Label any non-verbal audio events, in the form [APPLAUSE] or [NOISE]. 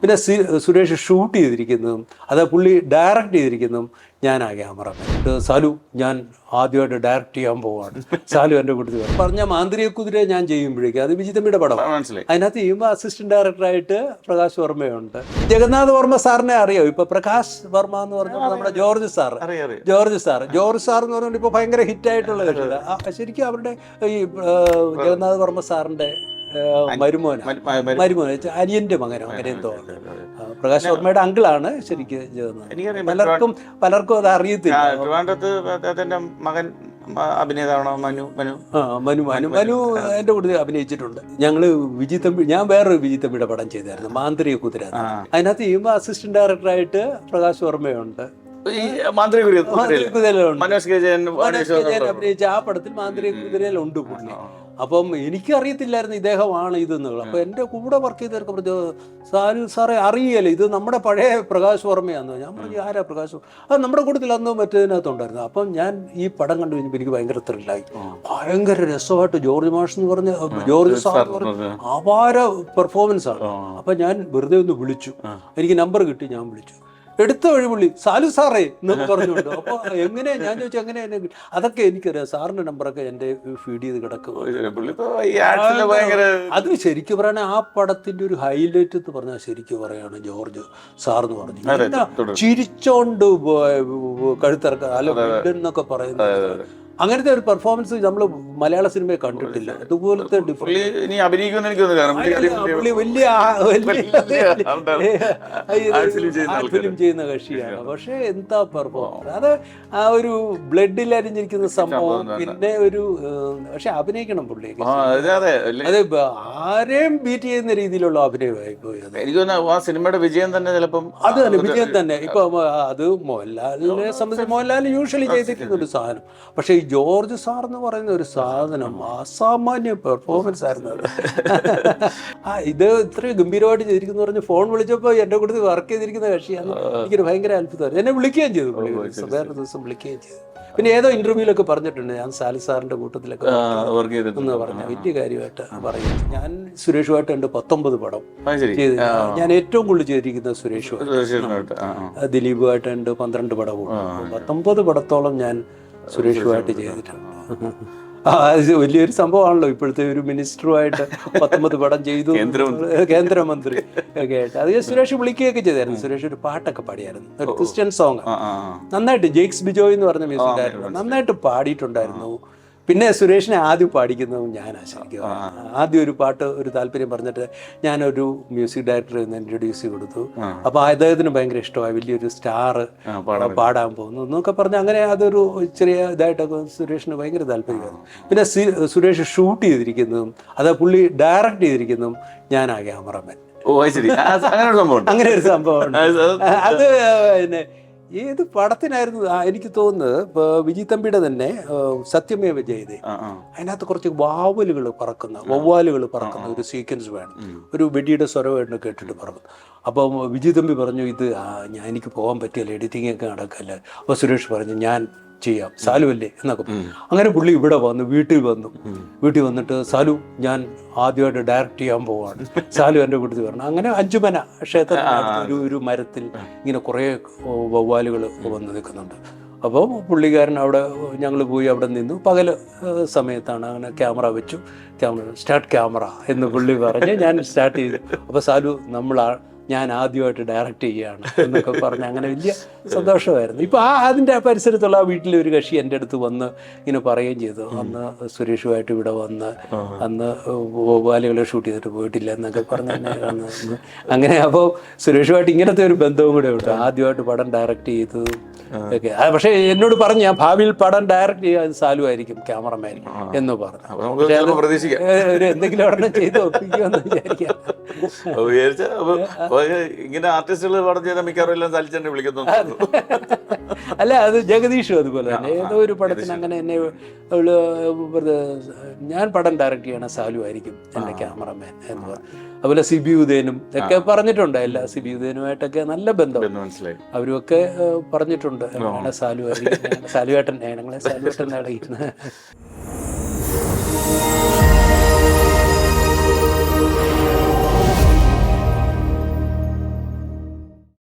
പിന്നെ സുരേഷ് ഷൂട്ട് ചെയ്തിരിക്കുന്നതും അത് പുള്ളി ഡയറക്റ്റ് ചെയ്തിരിക്കുന്നതും ഞാൻ ആ ക്യാമറ സാലു ഞാൻ ആദ്യമായിട്ട് ഡയറക്റ്റ് ചെയ്യാൻ പോവാണ്. സാലു എന്റെ കൂട്ടത്തിൽ. പറഞ്ഞ മാന്ത്രിക കുതിര ഞാൻ ചെയ്യുമ്പോഴേക്കും അത് വിജിതമ്മിയുടെ പടം. മനസ്സിലായി. അതിനകത്ത് ചെയ്യുമ്പോൾ അസിസ്റ്റന്റ് ഡയറക്ടറായിട്ട് പ്രകാശ് വർമ്മയുണ്ട്. ജഗന്നാഥ് വർമ്മ സാറിനെ അറിയാം ഇപ്പൊ പ്രകാശ് വർമ്മ എന്ന് പറഞ്ഞാൽ നമ്മുടെ ജോർജ് സാർ അറിയാം അറിയാം. ജോർജ് സാർ ജോർജ് സാർ എന്ന് പറഞ്ഞാൽ ഇപ്പൊ ഭയങ്കര ഹിറ്റ് ആയിട്ടുള്ള കക്ഷിയാണ് ശരിക്കും അവരുടെ ഈ ജഗന്നാഥ് വർമ്മ സാറിന്റെ മരുമോന. മ- മ- മ- മരുമോന. അനിയന്റെ മകനോ. അങ്ങനെ എന്തോ പ്രകാശ് വർമ്മയുടെ അങ്കിളാണ് ശരിക്കും പലർക്കും പലർക്കും അത് അറിയത്തില്ല. ആ, ട്രിവാൻഡ്രത്ത് അദ്ദേഹത്തിന്റെ മകൻ അഭിനേതാവണോ മനു മനു. മനു മനു. മനു എന്റെ കൂടെ അഭിനയിച്ചിട്ടുണ്ട്. ഞങ്ങൾ വിജി തമ്പി ഞാൻ വേറൊരു വിജി തമ്പിയുടെ പടം ചെയ്തായിരുന്നു. മാന്ത്രിക കുതിര. അതിനകത്ത് ചെയ്യുമ്പോൾ അസിസ്റ്റന്റ് ഡയറക്ടറായിട്ട് പ്രകാശ് വർമ്മയുണ്ട്. ഈ മാന്ത്രിക കുതിര മാന്ത്രിക കുതിരയിലുണ്ട്. മനോജ് കെ മനോജ് കെ ജയൻ അഭിനയിച്ച ആ പടത്തിൽ മാന്ത്രിക കുതിരയിലുണ്ട് പുള്ളി. അപ്പം എനിക്കറിയത്തില്ലായിരുന്നു ഇദ്ദേഹമാണ് ഇതെന്നുള്ളത്. അപ്പോൾ എന്റെ കൂടെ വർക്ക് ചെയ്തവർക്ക് പറഞ്ഞു സാനു സാറെ അറിയല്ലേ ഇത് നമ്മുടെ പഴയ പ്രകാശ് വർമ്മയാന്ന്. ഞാൻ പറഞ്ഞു ആരാ പ്രകാശ്? വർമ്മ?" അത് നമ്മുടെ കൂട്ടത്തിൽ അന്ന് മറ്റേതിനകത്തുണ്ടായിരുന്നു അപ്പം ഞാൻ ഈ പടം കണ്ടു കഴിഞ്ഞപ്പോൾ എനിക്ക് ഭയങ്കര ത്രില്ലായി ഭയങ്കര രസമായിട്ട് ജോർജ് മാഷ് എന്ന് പറഞ്ഞ ജോർജ് സാർ എന്ന് പറഞ്ഞ അപാര പെർഫോമൻസ് ആണ്. അപ്പം ഞാൻ വെറുതെ ഒന്ന് വിളിച്ചു. എനിക്ക് നമ്പർ കിട്ടി ഞാൻ വിളിച്ചു. എടുത്ത വഴിപുള്ളി സാലു സാറേ എന്ന് പറഞ്ഞുകൊണ്ട്. അപ്പൊ എങ്ങനെ ഞാൻ ചോദിച്ചു എങ്ങനെ? എന്നെ? അതൊക്കെ എനിക്കറിയാം. സാറിന്റെ നമ്പറൊക്കെ എന്റെ ഫീഡ് ചെയ്ത് കിടക്കും. അത് ശരിക്കും പറയണേ ആ പടത്തിന്റെ ഒരു ഹൈലൈറ്റ് എന്ന് പറഞ്ഞാൽ ശരിക്കും പറയാണ് ജോർജ് സാർ എന്ന് പറഞ്ഞു. ചിരിച്ചോണ്ട് കഴുത്തിറക്ക അല്ല എന്നൊക്കെ പറയുന്നത് അങ്ങനത്തെ ഒരു പെർഫോമൻസ് നമ്മൾ മലയാള സിനിമയെ കണ്ടിട്ടില്ല. അതുപോലത്തെ ഫിലിം ചെയ്യുന്ന കക്ഷിയാണ്. പക്ഷെ എന്താ പെർഫോമൻസ് അത് ആ ഒരു ബ്ലഡിൽ അരിഞ്ഞിരിക്കുന്ന സംഭവം പിന്നെ ഒരു പക്ഷെ അഭിനയിക്കണം പുള്ളി. അതെ ആരെയും ബീറ്റ് ചെയ്യുന്ന രീതിയിലുള്ള അഭിനയമായി പോയി എനിക്ക് തോന്നുന്നു ആ സിനിമയുടെ വിജയം തന്നെ ചിലപ്പം അത് തന്നെ വിജയം തന്നെ. ഇപ്പൊ അത് മോഹൻലാലിനെ സംബന്ധിച്ച് മോഹൻലാൽ യൂഷ്വലി ചെയ്തിരിക്കുന്ന ഒരു സാധനം. പക്ഷെ ജോർജ് സാർ എന്ന് പറയുന്ന ഒരു സാധനം അസാമാന്യ പെർഫോമൻസ് ആയിരുന്നു അത്. ആ ഇത് ഇത്രയും ഗംഭീരമായിട്ട് ചെയ്തിരിക്കുന്നു പറഞ്ഞ് ഫോൺ വിളിച്ചപ്പോൾ എന്റെ കൂടെ വർക്ക് ചെയ്തിരിക്കുന്ന കക്ഷിയാണ്. എനിക്കൊരു ഭയങ്കര അത്ഭുതമായിരുന്നു എന്നെ വിളിക്കുകയും ചെയ്തു വേറെ ദിവസം, വിളിക്കുകയും ചെയ്തു. പിന്നെ ഏതോ ഇന്റർവ്യൂലൊക്കെ പറഞ്ഞിട്ടുണ്ട്. ഞാൻ സാലി സാറിന്റെ കൂട്ടത്തിലൊക്കെ എന്ന് പറഞ്ഞ. വലിയ കാര്യമായിട്ട് പറയും ഞാൻ സുരേഷുമായിട്ട് ഉണ്ട് പത്തൊമ്പത് പടം ചെയ്ത് ഞാൻ ഏറ്റവും കൂടുതൽ ചെയ്തിരിക്കുന്നത് സുരേഷുമായിട്ട്. ദിലീപുമായിട്ട് ആ, ആ. ദിലീപുമായിട്ടുണ്ട് പന്ത്രണ്ട് പടവും പത്തൊമ്പത് പടത്തോളം ഞാൻ സുരേഷുമായിട്ട് ചെയ്തിട്ടുണ്ട് വലിയൊരു സംഭവമാണല്ലോ. ഇപ്പോഴത്തെ ഒരു മിനിസ്റ്ററുമായിട്ട് പത്തൊമ്പത് പടം ചെയ്തു. കേന്ദ്രമന്ത്രി. ഒക്കെ ആയിട്ട്. അത് സുരേഷ് വിളിക്കുകയൊക്കെ ചെയ്തായിരുന്നു. സുരേഷ് ഒരു പാട്ടൊക്കെ പാടിയായിരുന്നു. ഒരു ക്രിസ്ത്യൻ സോങ്. നന്നായിട്ട് ജെയ്ക്സ് ബിജോയ് എന്ന് പറഞ്ഞ മ്യൂസിക് ഡയറക്ടർ നന്നായിട്ട് പാടിയിട്ടുണ്ടായിരുന്നു. പിന്നെ സുരേഷിനെ ആദ്യം പാടിക്കുന്നതും ഞാനാ ശരിക്കും ആദ്യം ഒരു പാട്ട് ഒരു താല്പര്യം പറഞ്ഞിട്ട് ഞാനൊരു മ്യൂസിക് ഡയറക്ടറെ ഒന്ന് ഇൻട്രൊഡ്യൂസ് ചെയ്ത് കൊടുത്തു അപ്പോൾ അദ്ദേഹത്തിന് ഭയങ്കര ഇഷ്ടമായി. വലിയൊരു സ്റ്റാർ പാടാൻ പോകുന്നു എന്നൊക്കെ പറഞ്ഞ് അങ്ങനെ അതൊരു ചെറിയ ഇതായിട്ടൊക്കെ സുരേഷിന് ഭയങ്കര താല്പര്യമായിരുന്നു. പിന്നെ സുരേഷ് ഷൂട്ട് ചെയ്തിരിക്കുന്നതും അത് പുള്ളി ഡയറക്റ്റ് ചെയ്തിരിക്കുന്നതും ഞാൻ ആ ക്യാമറമാൻ ഓ ശരി. അങ്ങനെ ഒരു സംഭവം അങ്ങനെ ഒരു അത് അത് പിന്നെ ഏത് പടത്തിനായിരുന്നു എനിക്ക് തോന്നുന്നത് വിജി വിജയ് തമ്പിയുടെ തന്നെ സത്യമേ സത്യമേവ ജയതേ. അതിനകത്ത് കുറച്ച് വാവലുകൾ പറക്കുന്ന വവ്വാലുകൾ പറക്കുന്ന ഒരു സീക്വൻസ് വേണം. ഒരു വെടിയുടെ സ്വരമായിട്ട് കേട്ടിട്ട് പറക്കുന്നു അപ്പം വിജയ് തമ്പി പറഞ്ഞു ഇത് ഞാൻ എനിക്ക് പോകാൻ പറ്റിയല്ല എഡിറ്റിംഗ് ഒക്കെ നടക്കല്ല. അപ്പോൾ സുരേഷ് പറഞ്ഞു ഞാൻ ചെയ്യാം. സാലു അല്ലേ എന്നൊക്കെ. അങ്ങനെ പുള്ളി ഇവിടെ വന്നു വീട്ടിൽ വന്നു. വീട്ടിൽ വന്നിട്ട് സാലു ഞാൻ ആദ്യമായിട്ട് ഡയറക്റ്റ് ചെയ്യാൻ പോവാണ്. സാലു എന്റെ കൂട്ടത്തിൽ വരണം അങ്ങനെ അഞ്ചുമന ക്ഷേത്രത്തിൽ ഒരു ഒരു മരത്തിൽ ഇങ്ങനെ കുറേ വവ്വാലുകൾ വന്ന് നിൽക്കുന്നുണ്ട് അപ്പോൾ പുള്ളിക്കാരൻ അവിടെ ഞങ്ങൾ പോയി അവിടെ നിന്നു. പകൽ സമയത്താണ് അങ്ങനെ ക്യാമറ വെച്ചു. ക്യാമറ സ്റ്റാർട്ട് ക്യാമറ എന്ന് പുള്ളി പറഞ്ഞ് ഞാൻ സ്റ്റാർട്ട് ചെയ്തു. അപ്പോൾ സാലു നമ്മൾ ഞാൻ ആദ്യമായിട്ട് ഡയറക്റ്റ് ചെയ്യുകയാണ് എന്നൊക്കെ പറഞ്ഞ് അങ്ങനെ വലിയ സന്തോഷമായിരുന്നു. ഇപ്പോൾ ആ അതിന്റെ പരിസരത്തുള്ള ആ വീട്ടിലെ ഒരു കക്ഷി എന്റെ അടുത്ത് വന്ന് ഇങ്ങനെ പറയുകയും ചെയ്തു. അന്ന് സുരേഷുമായിട്ട് ഇവിടെ വന്ന് അന്ന് ഗോപാലികളെ ഷൂട്ട് ചെയ്തിട്ട് പോയിട്ടില്ല എന്നൊക്കെ പറഞ്ഞ് എന്നെ അങ്ങനെ അപ്പോൾ സുരേഷുമായിട്ട് ഇങ്ങനത്തെ ഒരു ബന്ധവും കൂടെ ഉണ്ട്. ആദ്യമായിട്ട് പടം ഡയറക്റ്റ് ചെയ്തു. ഒക്കെ. പക്ഷേ എന്നോട് പറഞ്ഞു ഞാൻ ഭാവിയിൽ പടം ഡയറക്റ്റ് ചെയ്യാൻ സാലു ആയിരിക്കും ക്യാമറമാൻ എന്ന് പറഞ്ഞു. ഒരു എന്തെങ്കിലും ഉടനെ ചെയ്ത് ഒപ്പിക്കുമെന്ന് വിചാരിക്കാം. വിചാരിച്ച ഇങ്ങനെ ആർട്ടിസ്റ്റുകൾ പടം ചെയ്ത മിക്കവാറും എല്ലാം സലിച്ചെന്നെ വിളിക്കുന്നു അല്ല അത് ജഗദീഷും അതുപോലെ തന്നെ. ഏതോ ഒരു പടത്തിന് അങ്ങനെ എന്നെ ഞാൻ പടം ഡയറക്റ്റ് ചെയ്യണ സാലു ആയിരിക്കും എന്റെ ക്യാമറമാൻ എന്ന് പറഞ്ഞു അതുപോലെ സിബി ഉദയനും ഒക്കെ പറഞ്ഞിട്ടുണ്ട്. എല്ലാ സിബി ഉദയനുമായിട്ടൊക്കെ നല്ല ബന്ധം. അവരുമൊക്കെ പറഞ്ഞിട്ടുണ്ട്. സാലു സാലുവേട്ടൻ ഞങ്ങളെ സാലുവേട്ടൻ അടയ്ക്കുന്നത് [LAUGHS]